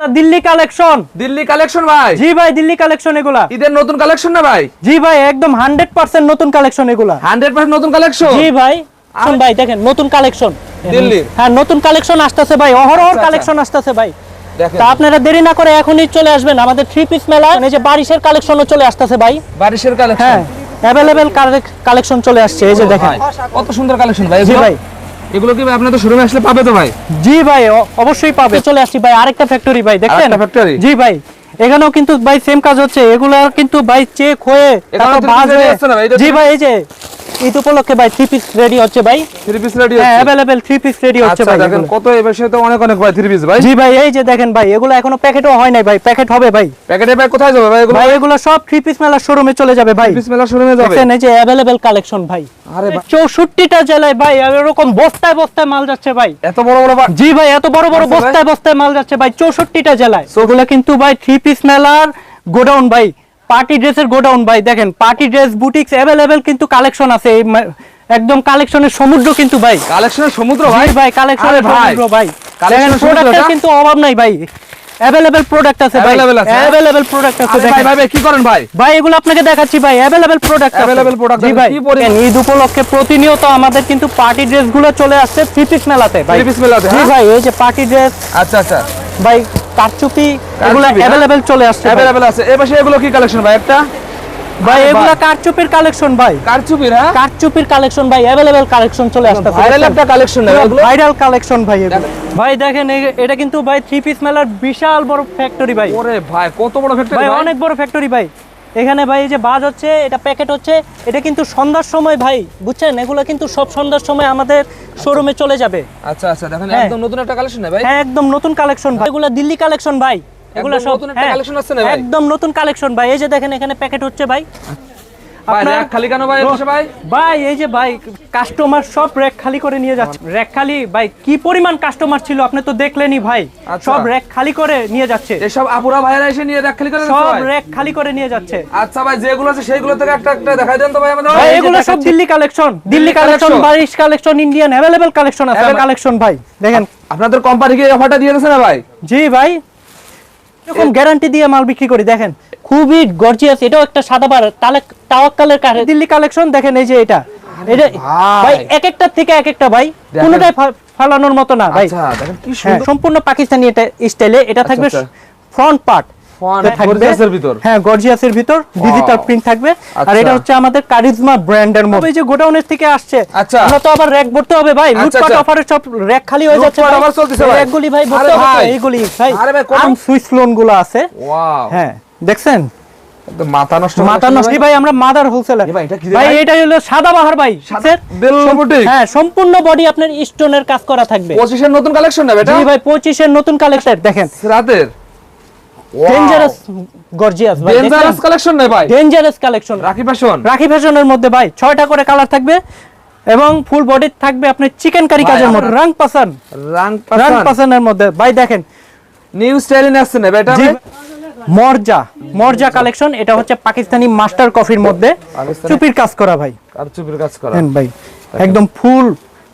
Delhi collection Delhi collection ভাই? জি ভাই দিল্লি কালেকশন এগুলা। ঈদের নতুন কালেকশন না ভাই? জি ভাই একদম হান্ড্রেড পার্সেন্ট নতুন কালেকশন এগুলা। হান্ড্রেড পার্সেন্ট নতুন কালেকশন জি ভাই শুন ভাই দেখেন নতুন কালেকশন দিল্লির? হ্যাঁ নতুন কালেকশন আসতেছে ভাই অহরহ আচ্ছা, কালেকশন আসতেছে ভাই। তা আপনারা দেরি না করে এখনই চলে আসবেন আমাদের থ্রি পিস মেলা এই যে বারিশের কালেকশনও চলে আসতেছে ভাই। বারিশের হ্যাঁ কালেকশন অ্যাভেলেবেল কালেকশন চলে আসছে এই যে দেখেন। কত সুন্দর কালেকশন ভাই জি ভাই। এগুলো কি ভাই আপনাদের শোরুমে আসলে পাবে তো ভাই? জি ভাই অবশ্যই পাবে। চলে আসি ভাই আরেকটা ফ্যাক্টরি ভাই দেখেন আরেকটা ফ্যাক্টরি জি ভাই এখানেও কিন্তু ভাই সেম কাজ হচ্ছে এগুলো কিন্তু ভাই চেক হয়ে হয়ে- জি ভাই এই যে ঈদ উপলক্ষে ভাই থ্রি পিস রেডি হচ্ছে ভাই। থ্রি পিস রেডি হ্যাঁ অ্যাভেলেবেল থ্রি পিস রেডি হচ্ছে আচ্ছা ভাই দেখেন কত এই বিষয়ে তো অনেক অনেক ভাই থ্রি পিস ভাই। জি ভাই এই যে দেখেন ভাই এগুলো এখনও প্যাকেটও হয় নাই ভাই প্যাকেট হবে ভাই। প্যাকেটে ভাই কোথায় যাবে ভাই এগুলো? ভাই এগুলো সব থ্রি পিস মেলার শোরুমে চলে যাবে ভাই। থ্রি পিস মেলা শোরুমে যাবে? দেখছেন এই যে অ্যাভেলেবেল কালেকশন ভাই। আরে ভাই, চৌষট্টিটা জেলায় ভাই এরকম বস্তায় বস্তায় মাল যাচ্ছে ভাই। এত বড় বড় জি ভাই এত বড় বড় আচ্ছা বস্তায় বস্তায় মাল যাচ্ছে ভাই চৌষট্টিটা জেলায়। ওগুলো কিন্তু ভাই থ্রি পিস মেলার গোডাউন ভাই। পার্টি ড্রেসের গোডাউন ভাই দেখেন পার্টি ড্রেস বুটিক্স অ্যাভেলেবেল কিন্তু কালেকশন আছে। এই একদম কালেকশনের সমুদ্র কিন্তু ভাই। কালেকশনের সমুদ্র ভাই? ভাই কালেকশনের সমুদ্র ভাই। প্রোডাক্টের কিন্তু অভাব নাই ভাই। অ্যাভেলেবেল প্রোডাক্ট আছে ভাই? অ্যাভেলেবেল প্রোডাক্ট আছে ভাই ভাই কি করেন ভাই? ভাই এগুলো আপনাকে দেখাচ্ছি ভাই। অ্যাভেলেবেল প্রোডাক্ট Available প্রোডাক্ট জি ভাই? ঈদ উপলক্ষে প্রতিনিয়ত আমাদের কিন্তু পার্টি ড্রেসগুলো চলে আসছে থ্রি পিস মেলাতে ভাই। Piece মেলাতে, জি হ্যাঁ? ভাই এই যে পার্টি ড্রেস আচ্ছা আচ্ছা। ভাই কারচুপি এগুলো अवेलेबल চলে আসছে। অ্যাভেলেবল আছে। এই পাশে এগুলো কি কালেকশন ভাই? একটা? ভাই এগুলো। কারচুপির কালেকশন ভাই। কারচুপির হ্যাঁ? কারচুপির কালেকশন ভাই অ্যাভেলেবেল কালেকশন চলে আসছে ভাইরাল একটা কালেকশন ভাইরাল কালেকশন ভাই এগুলো। ভাই দেখেন এটা কিন্তু ভাই থ্রি পিস মেলার বিশাল বড় ফ্যাক্টরি ভাই। ওরে ভাই কত বড় ফ্যাক্টরি ভাই অনেক বড় ফ্যাক্টরি ভাই। এখানে ভাই এই যে বাজ হচ্ছে এটা প্যাকেট হচ্ছে এটা কিন্তু সন্ধ্যার সময় ভাই বুঝছেন? এগুলো কিন্তু সব সন্ধ্যার সময় আমাদের শোরুমে চলে যাবে। আচ্ছা আচ্ছা দেখেন হ্যাঁ। একদম নতুন একটা কালেকশন ভাই? হ্যাঁ একদম নতুন কালেকশন ভাই। এগুলো দিল্লি কালেকশন ভাই। এগুলো সব নতুন একটা কালেকশন আছে না ভাই? একদম নতুন কালেকশন ভাই। এই যে দেখেন এখানে প্যাকেট হচ্ছে ভাই। ভাই র্যাক খালি কেন ভাই এর ভাই? ভাই এই যে ভাই কাস্টমার সব র্যাক খালি করে নিয়ে যাচ্ছে। র্যাক খালি ভাই কি পরিমাণ কাস্টমার ছিল আপনি তো দেখলেনই ভাই। আচ্ছা। সব র্যাক খালি করে নিয়ে যাচ্ছে। এসব আপুরা ভাইরা এসে নিয়ে র্যাক খালি করে সব র্যাক খালি করে নিয়ে যাচ্ছে। আচ্ছা ভাই যেগুলো আছে সেইগুলো থেকে একটা একটা দেখাই দেন তো ভাই আমাদের। ভাই এগুলো সব Delhi collection Delhi collection Barish collection Indian available collection আছে কালেকশন ভাই। দেখেন। আপনাদের কোম্পানি কি অফারটা দিয়ে দিয়েছে না ভাই? জি ভাই। এরকম গ্যারান্টি দিয়ে মাল বিক্রি করি দেখেন। খুবই গর্জিয়াস এটাও একটা সাদাবার তালে তাওয়াক্কালের দিল্লি কালেকশন দেখেন এই যে এটা এটা ভাই। এক একটা থেকে এক একটা ভাই। কোনোটাই ফালানোর মতো না ভাই আচ্ছা হ্যাঁ, সম্পূর্ণ পাকিস্তানি এটা স্টাইলে এটা থাকবে আচ্ছা। ফ্রন্ট পার্ট Front, gorgeous-এর ভিতর। হ্যাঁ গর্জিয়াসের ভিতর ডিজিটাল প্রিন্ট থাকবে আর আচ্ছা। এটা হচ্ছে আমাদের কারিজমা ব্র্যান্ডের মধ্যে এই যে গোডাউনের থেকে আসছে আচ্ছা। আমরা তো আবার র‍্যাক ভরতে হবে ভাই আচ্ছা, লুটপাট আচ্ছা। অফারে সব র‍্যাক খালি হয়ে যাচ্ছে লুটপাট ভাই। চলতেছে ভাই। র‍্যাকগুলি ভাই ভরতে হবে এইগুলি ভাই আরে ভাই, কত- আর্ম লোনগুলো আছে ওয়াও হ্যাঁ দেখছেন মাথা নষ্ট মাথা নষ্ট ভাই আমরা মাদার হোলসেলার ভাই, এটা কি ভাই ভাই? এটা হলো সাদা বাহার ভাই সাদা- sir, বেলুন সম- বুটিক? হ্যাঁ সম্পূর্ণ বডি আপনার স্টোনের কাজ করা থাকবে। পঁচিশের নতুন কালেকশন না বেটা? জি ভাই পঁচিশের নতুন কালেকশন দেখেন। রাতের ডেঞ্জারাস গর্জিয়াস ভাই ডেঞ্জারাস কালেকশন না ভাই? ডেঞ্জারাস কালেকশন রাখি ফ্যাশন রাখি ফ্যাশনের মধ্যে ভাই ছয়টা করে কালার থাকবে এবং ফুল বডি থাকবে আপনার চিকেন কারি কাজের মধ্যে। রাং পাসান রাং রাং পাসানের মধ্যে। ভাই দেখেন। নিউ স্টাইলিন আসছে না জি মর্জা মর্জা কালেকশন এটা হচ্ছে পাকিস্তানি মাস্টার কফির মধ্যে চুপির কাজ করা ভাই। আর চুপির কাজ করা। দেন ভাই একদম ফুল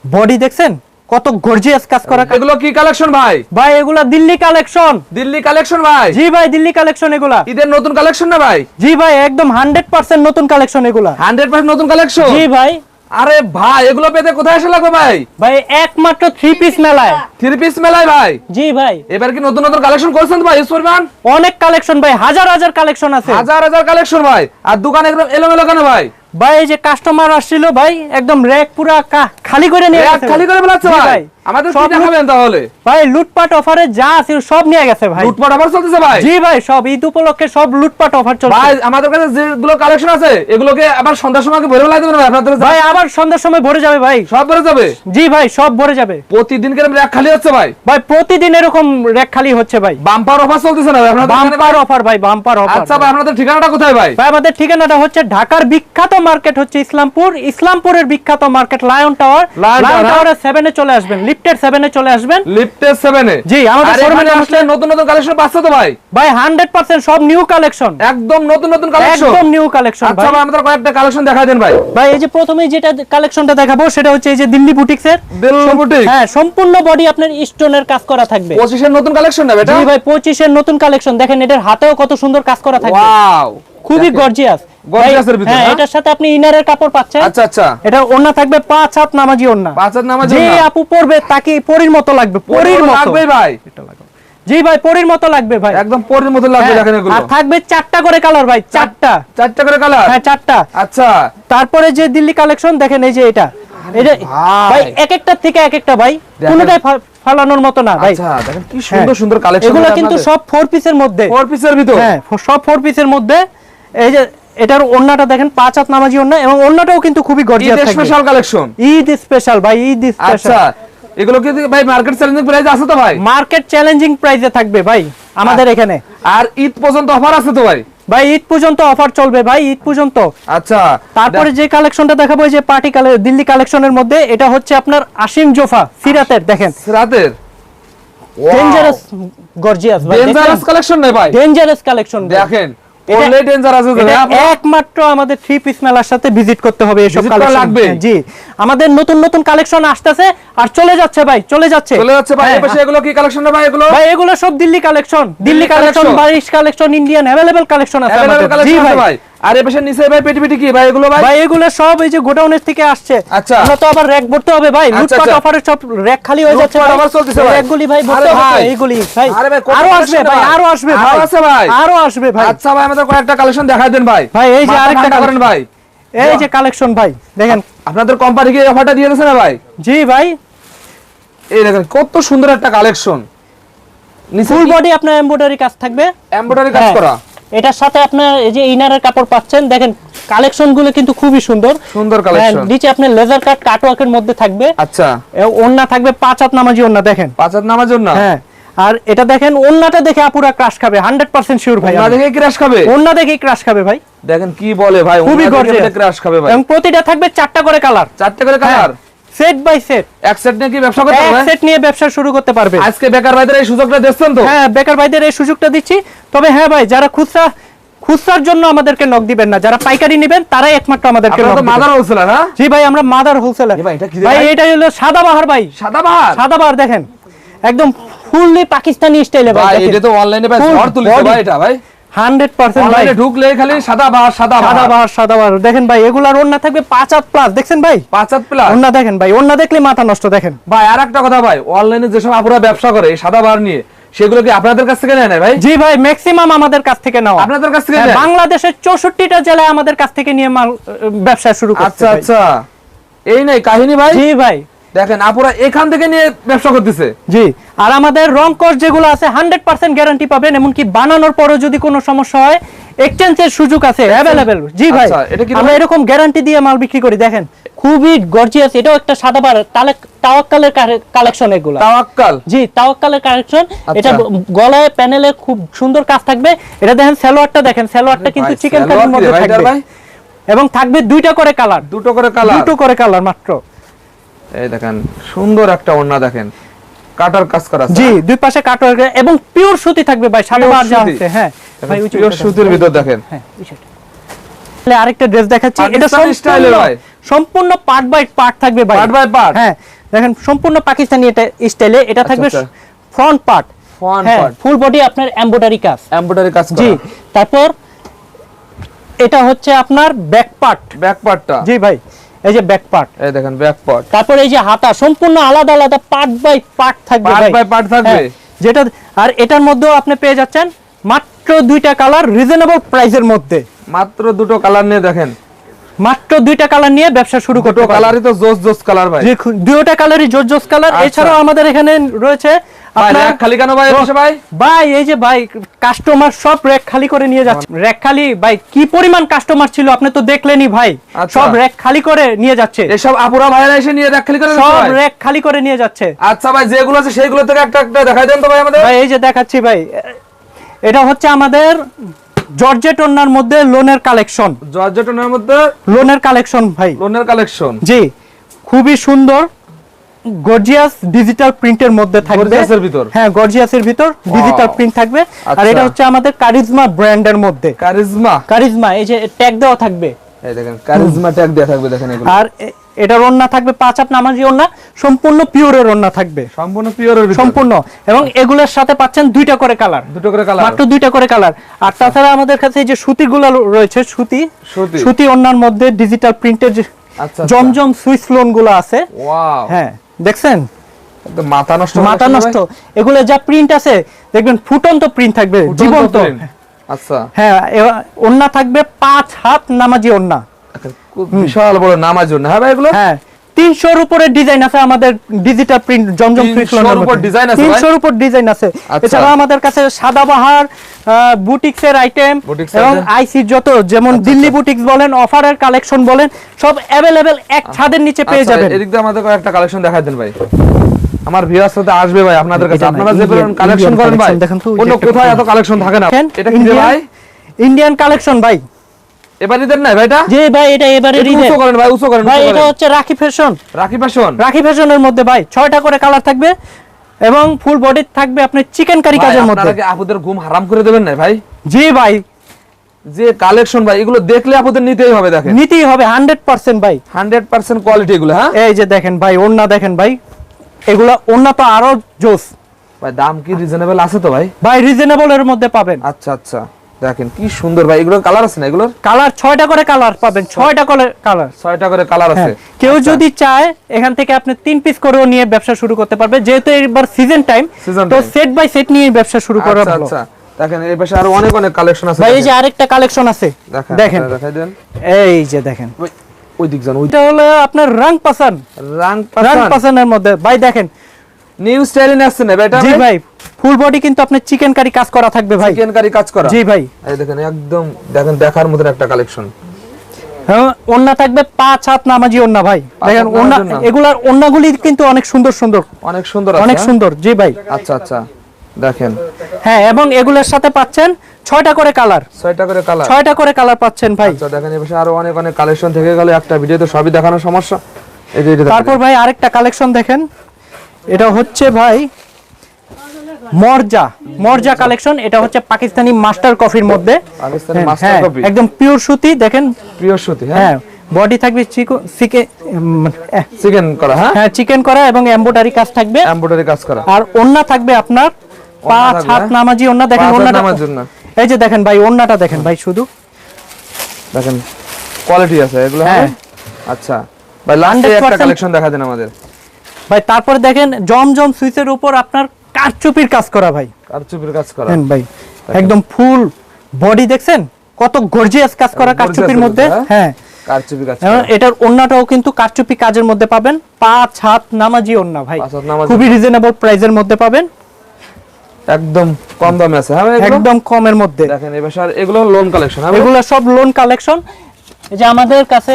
বডি দেখছেন? কত গর্জিয়াস কাজ করা এগুলো কি কালেকশন ভাই? ভাই এগুলা দিল্লি কালেকশন দিল্লি কালেকশন ভাই? জি ভাই দিল্লি কালেকশন এগুলা। ঈদের নতুন কালেকশন না ভাই? জি ভাই একদম হান্ড্রেড পার্সেন্ট নতুন কালেকশন এগুলা। হান্ড্রেড পার্সেন্ট নতুন কালেকশন জি ভাই। আরে ভাই এগুলো পেতে কোথায় এসে লাগবে ভাই? ভাই একমাত্র থ্রি পিস মেলায়। থ্রি পিস মেলায় ভাই? জি ভাই। এবার কি নতুন নতুন কালেকশন করছেন ভাই ইউজ ভাই অনেক কালেকশন ভাই হাজার হাজার কালেকশন আছে। হাজার হাজার কালেকশন ভাই। আর দোকান একদম এলোমেলো কেন ভাই? ভাই এই যে কাস্টমার আসছিল ভাই একদম র্যাক পুরা খালি করে নিয়ে গেছে। খালি করে বেলাচ্ছে ভাই? আমাদের কি দেখাবেন তাহলে? ভাই লুটপাট অফারে যা আছে সব নিয়ে গেছে ভাই। লুটপাট আবার চলতেছে ভাই? জি ভাই সব ঈদ উপলক্ষে সব লুটপাট অফার চলছে। ভাই আমাদের কাছে যেগুলো কালেকশন আছে এগুলোকে আবার সন্ধ্যার সময় ভরে দেবেন ভাই আপনাদের ভাই আবার সন্ধ্যার সময় ভরে যাবে ভাই। সব ভরে যাবে? জি ভাই সব ভরে যাবে। প্রতিদিন কেন এক খালি হচ্ছে ভাই? ভাই প্রতিদিন এরকম র্যাক খালি হচ্ছে ভাই। বাম্পার অফার চলতেছে না আপনাদের বাম্পার অফার ভাই? বাম্পার অফার আচ্ছা ভাই আপনাদের ঠিকানাটা কোথায় ভাই? ভাই আমাদের ঠিকানাটা হচ্ছে ঢাকার বিখ্যাত মার্কেট হচ্ছে ইসলামপুর। ইসলামপুরের বিখ্যাত market lion tower. Lion lion tower, টাওয়ারের সেভেনে চলে আসবেন লিফট লিফটেড সেভেনে চলে আসবেন। লিফটেড 7 এ। জি, আমাদের আর আসলে নতুন নতুন কালেকশন পাচ্ছে তো ভাই? ভাই হান্ড্রেড পার্সেন্ট সব নিউ কালেকশন একদম নতুন নতুন কালেকশন একদম নিউ কালেকশন আচ্ছা ভাই। আমাদের কয়েকটা কালেকশন দেখাই দেন ভাই। ভাই এই যে প্রথমে যেটা কালেকশনটা দেখাবো সেটা হচ্ছে এই যে দিল্লি বুটিক্সের দিল্লি বুটিক হ্যাঁ সম্পূর্ণ বডি আপনার স্টোনের কাজ করা থাকবে। পঁচিশের নতুন কালেকশন না বেটা? জি ভাই পঁচিশের নতুন কালেকশন দেখেন এটার হাতেও কত সুন্দর কাজ করা থাকবে। ওয়াও খুবই গর্জিয়াস Gorgeous ভিতরে, হ্যাঁ হ্যাঁ? এটার সাথে আপনি ইনারের কাপড় পাচ্ছেন। আচ্ছা আচ্ছা। এটা ওন্না থাকবে পাঁচ হাত নামাজি ওন্না পাঁচ হাত নামাজ যে আপু পরবে তাকে পরীর মতো লাগবে পরীর মতো লাগবে ভাই। জি ভাই পরীর মতো লাগবে ভাই। একদম পরের মতো লাগবে হ্যাঁ, দেখেন এগুলো। আর থাকবে চারটা করে কালার ভাই চারটা। চারটা করে কালার? হ্যাঁ চারটা। আচ্ছা। তারপরে যে দিল্লি কালেকশন দেখেন এই যে এটা। এটা ভাই। ভাই এক একটা থেকে এক একটা ভাই কোনটাই ফালানোর মতো না ভাই। আচ্ছা দেখেন কি সুন্দর সুন্দর কালেকশন এগুলো কিন্তু সব ফোর পিসের মধ্যে। ফোর পিসের ভিতর? হ্যাঁ সব ফোর পিসের মধ্যে। এই যে এটার ওন্নাটা দেখেন পাঁচ হাত নামাজি ওন্না এবং ওন্নাটাও কিন্তু খুবই গর্জিয়াস থাকবে। স্পেশাল কালেকশন ঈদ স্পেশাল ভাই ঈদ আচ্ছা স্পেশাল এগুলো কি ভাই মার্কেট চ্যালেঞ্জিং প্রাইস আছে তো ভাই? মার্কেট চ্যালেঞ্জিং প্রাইসে থাকবে ভাই আমাদের এখানে। আর ঈদ পর্যন্ত অফার আছে তো ভাই? ভাই ঈদ পর্যন্ত অফার চলবে ভাই ঈদ পর্যন্ত। আচ্ছা তারপরে যে কালেকশনটা দেখাবো এই যে পার্টি কালার দিল্লি কালেকশনের মধ্যে এটা হচ্ছে আপনার আসিম জোফা সিরাতের দেখেন। সিরাতের? ডেঞ্জারাস গর্জিয়াস ভাই ডেঞ্জারাস কালেকশন নেই ভাই। ডেঞ্জারাস কালেকশন দেখেন ডেঞ্জার আছে একমাত্র আমাদের থ্রি পিস মেলার সাথে ভিজিট করতে হবে এসব কালেকশন লাগবে? জি। আমাদের নতুন নতুন কালেকশন আসতেছে আর চলে যাচ্ছে ভাই চলে যাচ্ছে। চলে যাচ্ছে ভাই হ্যাঁ, এপাশে এগুলো কি কালেকশন ভাই এগুলো? ভাই এগুলো সব Delhi collection Delhi collection? Barish collection Indian available collection আছে আমাদের। জি ভাই। আর এপাশে নিচে ভাই পেটি পেটি কি? ভাই এগুলো ভাই? ভাই এগুলো সব এই যে গোডাউনের থেকে আসছে। আচ্ছা। আমরা তো আবার র‍্যাক ভরতে হবে ভাই। আচ্ছা, লুটপাট আচ্ছা। অফারে সব র‍্যাক খালি হয়ে যাচ্ছে ভাই। offer চলতেছে ভাই। র‍্যাকগুলি ভাই ভরতে হবে এইগুলি ভাই। আরে ভাই, আরও আসবে ভাই? আরও আসবে আরও ভাই। আছে ভাই? আরও আসবে ভাই। আচ্ছা ভাই আমাদের কয়েকটা কালেকশন দেখাই দেন ভাই। ভাই, এই যে আরেকটা করেন ভাই। এই যে কালেকশন ভাই দেখেন। আপনাদের কোম্পানি কি অফারটা দিয়ে দিয়েছে না ভাই? জি ভাই। এই দেখেন কত সুন্দর একটা কালেকশন নিচে ফুল বডি আপনার এমব্রয়ডারি কাজ থাকবে। এমব্রয়ডারি কাজ হ্যাঁ। করা। এটার সাথে আপনার এই যে ইনারের কাপড় পাচ্ছেন দেখেন কালেকশনগুলো কিন্তু খুবই সুন্দর। সুন্দর হ্যাঁ, কালেকশন নিচে আপনার লেজার কাট কাটওয়ার্কের মধ্যে থাকবে। আচ্ছা। এ, ওড়না থাকবে পাঁচ হাত নামাজি ওড়না দেখেন। পাঁচ হাত নামার জন্য হ্যাঁ আর এটা দেখেন ওড়নাটা দেখে আপুরা ক্রাশ খাবে হান্ড্রেড পার্সেন্ট শিওর ভাই না আমি। দেখে ক্রাশ খাবে? ওড়না দেখেই ক্রাশ খাবে ভাই। দেখেন কি বলে ভাই গর্জিয়াস দেখে ক্রাশ খাবে ভাই। এবং প্রতিটা থাকবে চারটা করে কালার চারটে করে কালার সেট বাই সেট এক সেট নিয়ে কি ব্যবসা করতে এক সেট নিয়ে ব্যবসা শুরু করতে পারবে। আজকে বেকার ভাইদের এই সুযোগটা দিচ্ছেন তো? হ্যাঁ বেকার ভাইদের এই সুযোগটা দিচ্ছি। তবে হ্যাঁ ভাই যারা খুচরা খুচরার জন্য আমাদেরকে নক দিবেন না। যারা পাইকারি নেবেন তারাই একমাত্র আমাদেরকে নক তো মাদার হোলসেলার হ্যাঁ? জি ভাই আমরা মাদার হোলসেলার ভাই, এটা ভাই? হলো সাদাবাহার ভাই। সাদাবাহার? সাদাবাহার দেখেন। একদম ফুললি পাকিস্তানি স্টাইলে ভাই এটা তো অনলাইনে ভাই ঝড় তুলছে ভাই এটা ভাই। হান্ড্রেড পার্সেন্ট ভাই। অনলাইনে ঢুকলে খালি সাদাবাহার সাদাবাহার সাদাবাহার সাদাবাহার দেখেন ভাই এগুলার ওন্না থাকবে পাঁচ হাত প্লাস দেখছেন ভাই? পাঁচ হাত প্লাস ওন্না দেখেন ভাই ওন্না দেখলে মাথা নষ্ট দেখেন। ভাই আর একটা কথা ভাই অনলাইনে যেসব আপুরা ব্যবসা করে এই সাদাবাহার নিয়ে সেগুলো কি আপনাদের কাছ থেকে নেয় ভাই? জি ভাই ম্যাক্সিমাম আমাদের কাছ থেকে নাও আপনাদের কাছ থেকে হ্যাঁ, বাংলাদেশের চৌষট্টিটা জেলায় আমাদের কাছ থেকে নিয়ে মাল ব্যবসা শুরু করছে আচ্ছা আচ্ছা। এই নাই কাহিনী ভাই? জি ভাই। দেখেন আপুরা এখান থেকে নিয়ে ব্যবসা করতেছে। জি আর আমাদের রং কোর্স যেগুলো আছে হান্ড্রেড পার্সেন্ট গ্যারান্টি পাবেন এমনকি বানানোর পরও যদি কোনো সমস্যা হয় এক্সচেঞ্জের সুযোগ আছে অ্যাভেলেবেল জি ভাই আচ্ছা, আমরা এরকম গ্যারান্টি দিয়ে মাল বিক্রি করি দেখেন খুবই গর্জিয়াস এটাও একটা সাদাবার তালে তাওয়াক্কালের কালেকশন এগুলো। তাওয়াক্কাল? জি তাওয়াক্কালের কালেকশন আচ্ছা। এটা গলায় প্যানেলে খুব সুন্দর কাজ থাকবে। এটা দেখেন সালোয়ারটা দেখেন সালোয়ারটা কিন্তু চিকেন কারির মধ্যে থাকবে। এবং থাকবে দুইটা করে কালার দুটো করে কালার দুটো করে কালার মাত্র। এই দেখেন সুন্দর একটা ওড়না দেখেন। কাটার কাজ করা জি দুই পাশে কাটওয়ার্ক এবং পিওর সুতি থাকবে ভাই সাদা বার যা। হচ্ছে হ্যাঁ। ভাই পিওর সুতির ভিতর দেখেন। হ্যাঁ তাহলে আরেকটা ড্রেস দেখাচ্ছি এটা এর সম্পূর্ণ ভাই। সম্পূর্ণ পার্ট বাই পার্ট থাকবে ভাই। Part by part? হ্যাঁ দেখেন সম্পূর্ণ পাকিস্তানি এটা স্টাইলে এটা থাকবে আচ্ছা। ফ্রন্ট পার্ট ফ্রন্ট হ্যাঁ part। ফুল বডি আপনার এমব্রয়ডারি কাজ। এমব্রয়ডারি কাজ জি তারপর এটা হচ্ছে আপনার ব্যাক পার্ট ব্যাক পার্টটা জি ভাই এই যে ব্যাক পার্ট এই দেখেন ব্যাক পার্ট তারপর এই যে হাতা সম্পূর্ণ আলাদা আলাদা পার্ট বাই পার্ট থাকবে ভাই। by part থাকবে? হ্যাঁ, যেটা আর এটার মধ্যেও আপনি পেয়ে যাচ্ছেন মাত্র দুইটা কালার রিজনেবল প্রাইসের মধ্যে। মাত্র দুটো কালার নিয়ে দেখেন। মাত্র দুইটা কালার নিয়ে ব্যবসা শুরু করতে কালারই তো জোস জোস কালার ভাই। দুইটা কালারই জোর জোস কালার আচ্ছা। এছাড়াও আমাদের এখানে রয়েছে খালি কেন ভাই ভাই? ভাই এই যে ভাই কাস্টমার সব র্যাক খালি করে নিয়ে যাচ্ছে। র্যাক খালি ভাই কি পরিমাণ কাস্টমার ছিল আপনি তো দেখলেনই ভাই। আচ্ছা। সব র্যাক খালি করে নিয়ে যাচ্ছে। এসব আপুরা ভাইরা এসে নিয়ে র্যাক খালি করে সব র্যাক খালি করে নিয়ে যাচ্ছে। আচ্ছা ভাই যেগুলো আছে সেইগুলো থেকে একটা একটা দেখাই দেন তো ভাই আমাদের। ভাই এই যে দেখাচ্ছি ভাই এটা হচ্ছে আমাদের জর্জেট মধ্যে লোনের কালেকশন জর্জেটনের মধ্যে লোনের কালেকশন ভাই। লোনের কালেকশন জি খুবই সুন্দর। গর্জিয়াস ডিজিটাল প্রিন্টের মধ্যে থাকবে। ভিতর? হ্যাঁ গর্জিয়াসের ভিতর ডিজিটাল প্রিন্ট থাকবে। আর আচ্ছা। এটা হচ্ছে আমাদের কারিজমা ব্র্যান্ডের মধ্যে। কারিজমা কারিজমা এই যে ট্যাগ দেওয়া থাকবে। এই দেখেন কারিজমা ট্যাগ দেয়া থাকবে দেখেন এগুলো। আর এ- এটার ওন্না থাকবে পাঁচ হাত নামাজি ওন্না সম্পূর্ণ পিওরের ওন্না থাকবে। সম্পূর্ণ পিওরের সম্পূর্ণ। এবং এগুলোর সাথে পাচ্ছেন দুইটা করে কালার দুটো করে কালার মাত্র দুইটা করে কালার আর তাছাড়া আমাদের কাছে এই যে সুতিগুলো রয়েছে সুতি। সুতি। ওন্নার মধ্যে ডিজিটাল প্রিন্টের আচ্ছা জমজম সুইস লোনগুলো আছে। ওয়াও হ্যাঁ। দেখছেন? মাথা নষ্ট মাথা নষ্ট। এগুলো যা প্রিন্ট আছে দেখবেন ফুটন্ত প্রিন্ট থাকবে জীবন্ত। আচ্ছা। হ্যাঁ ওন্না থাকবে পাঁচ হাত নামাজি ওন্না আচ্ছা, বিশাল বড় নামাজ ওন্না হ্যাঁ ভাই এগুলো? হ্যাঁ তিনশোর উপরে ডিজাইন আছে আমাদের ডিজিটাল প্রিন্ট জমজম 300 উপর design আছে ভাই? তিনশোর উপর ডিজাইন আছে। আচ্ছা। এছাড়া আমাদের কাছে সাদাবাহার বুটিক্স এর আইটেম এবং? আইসির যত যেমন দিল্লি বুটিক্স বলেন অফারের কালেকশন বলেন সব অ্যাভেলেবেল এক ছাদের নিচে পেয়ে আচ্ছা, যাবেন। এদিক দিয়ে আমাদের একটা কালেকশন দেখাই দেন ভাই। আমার ভিউয়ার্স সাথে আসবে ভাই আপনাদের কাছে। আপনারা যে কালেকশন করেন ভাই অন্য কোথায় এত কালেকশন থাকে না। এটা কি ভাই? ইন্ডিয়ান কালেকশন ভাই। এবার ঈদের নাই ভাই এটা যে ভাই এটা এবারে একটু উঁচু করেন ভাই উঁচু করেন ভাই এটা হচ্ছে রাখি ফ্যাশন। রাখি ফ্যাশন? রাখি ফ্যাশনের মধ্যে ভাই ছয়টা করে কালার থাকবে এবং ফুল বডি থাকবে আপনার চিকেন কারি কাজের মধ্যে। আপনারা আপুদের ঘুম হারাম করে দেবেন না ভাই? জি ভাই। যে কালেকশন ভাই এগুলো দেখলে আপুদের নিতেই হবে দেখেন। নিতেই হবে হান্ড্রেড পার্সেন্ট ভাই। হান্ড্রেড পার্সেন্ট কোয়ালিটি এগুলো হ্যাঁ? এই যে দেখেন ভাই ওন্না দেখেন ভাই। এগুলা ওন্না তো আরও জোস। ভাই দাম কি রিজনেবল আছে তো ভাই? ভাই রিজনেবল এর মধ্যে পাবেন। আচ্ছা আচ্ছা। দেখেন কি সুন্দর ভাই এগুলোর কালার আছে না এগুলোর? কালার ছয়টা করে কালার পাবেন ছয়টা করে কালার ছয়টা করে কালার আছে। কেউ আচ্ছা। যদি চায় এখান থেকে আপনি তিন পিস করেও নিয়ে ব্যবসা শুরু করতে পারবে যেহেতু এবার সিজন টাইম তো সেট বাই সেট নিয়ে ব্যবসা শুরু করা আচ্ছা ভালো। আচ্ছা। দেখেন এই পাশে আরও অনেক অনেক কালেকশন আছে। ভাই এই যে আরেকটা কালেকশন আছে। দেখেন এই যে দেখেন। ওই দিক যান ওই এটা হলো আপনার রাং পাসান রাং পাসান পাসানের মধ্যে। ভাই দেখেন। নিউ স্টাইলে আসছে না এটা জি ভাই ফুল বডি কিন্তু আপনার চিকেন কারি কাজ করা থাকবে ভাই। চিকেন কারি কাজ করা। জি ভাই। এই দেখেন একদম দেখেন দেখার মতন একটা কালেকশন হ্যাঁ, ওন্না থাকবে পাঁচ হাত নামাজি ওন্না ভাই। দেখেন ওন্না এগুলার ওন্নাগুলি কিন্তু অনেক সুন্দর সুন্দর। অনেক সুন্দর অনেক হ্যাঁ? সুন্দর জি ভাই। আচ্ছা আচ্ছা দেখেন। হ্যাঁ এবং এগুলোর সাথে পাচ্ছেন ছয়টা করে কালার ছয়টা করে কালার ছয়টা করে কালার পাচ্ছেন ভাই। আচ্ছা দেখেন এই আরও অনেক অনেক কালেকশন থেকে গেল। একটা ভিডিওতে সবই দেখানোর সমস্যা। দেখেন। তারপর ভাই আরেকটা কালেকশন দেখেন। এটা হচ্ছে ভাই মরজা মরজা কালেকশন এটা হচ্ছে পাকিস্তানি মাস্টার কফির মধ্যে। পাকিস্তানি হ্যাঁ, মাস্টার হ্যাঁ, একদম পিওর সুতি দেখেন। প্রিয় সুতি হ্যাঁ? হ্যাঁ বডি থাকবে চিকো চিকে চিকেন করা হ্যাঁ? হ্যাঁ চিকেন করা এবং এমব্রয়ডারি কাজ থাকবে। এমব্রয়ডারি কাজ করা। আর ওন্না থাকবে আপনার পাঁচ থাকবে, হাত হ্যাঁ? নামাজি ওন্না দেখেন ওন্নাটা এই যে দেখেন ভাই ওন্নাটা দেখেন ভাই শুধু। দেখেন কোয়ালিটি আছে এগুলো হ্যাঁ। হ্যাঁ। আচ্ছা ভাই লাস্টে একটা কালেকশন দেখা দেন আমাদের। ভাই তারপরে দেখেন জমজম সুইচের উপর আপনার কারচুপির কাজ করা ভাই। কারচুপির কাজ করা। দেন ভাই একদম ফুল বডি দেখছেন? কত গর্জিয়াস কাজ করা কারচুপির মধ্যে। মধ্যে, হ্যাঁ? কারচুপি কাজ এটার ওন্নাটাও কিন্তু কারচুপি কাজের মধ্যে পাবেন। পাঁচ হাত নামাজি ওন্না ভাই। খুবই রিজনেবল প্রাইসের মধ্যে পাবেন। একদম কম দামে আছে হ্যাঁ একদম কমের মধ্যে। দেখেন এই এগুলো লোন কালেকশন হ্যাঁ এগুলো সব লোন কালেকশন যে আমাদের কাছে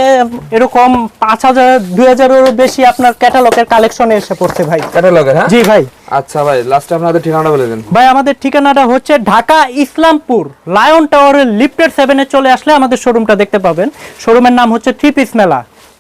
এরকম পাঁচ হাজার দুই হাজারেরও বেশি আপনার ক্যাটালগের কালেকশন এসে পড়ছে ভাই। ক্যাটালগের হ্যাঁ? জি ভাই। আচ্ছা ভাই লাস্টে আপনাদের ঠিকানাটা বলে দেন। ভাই আমাদের ঠিকানাটা হচ্ছে ঢাকা ইসলামপুর লায়ন টাওয়ারের লিফটেড সেভেনে চলে আসলে আমাদের শোরুমটা দেখতে পাবেন। শোরুমের নাম হচ্ছে থ্রি পিস মেলা।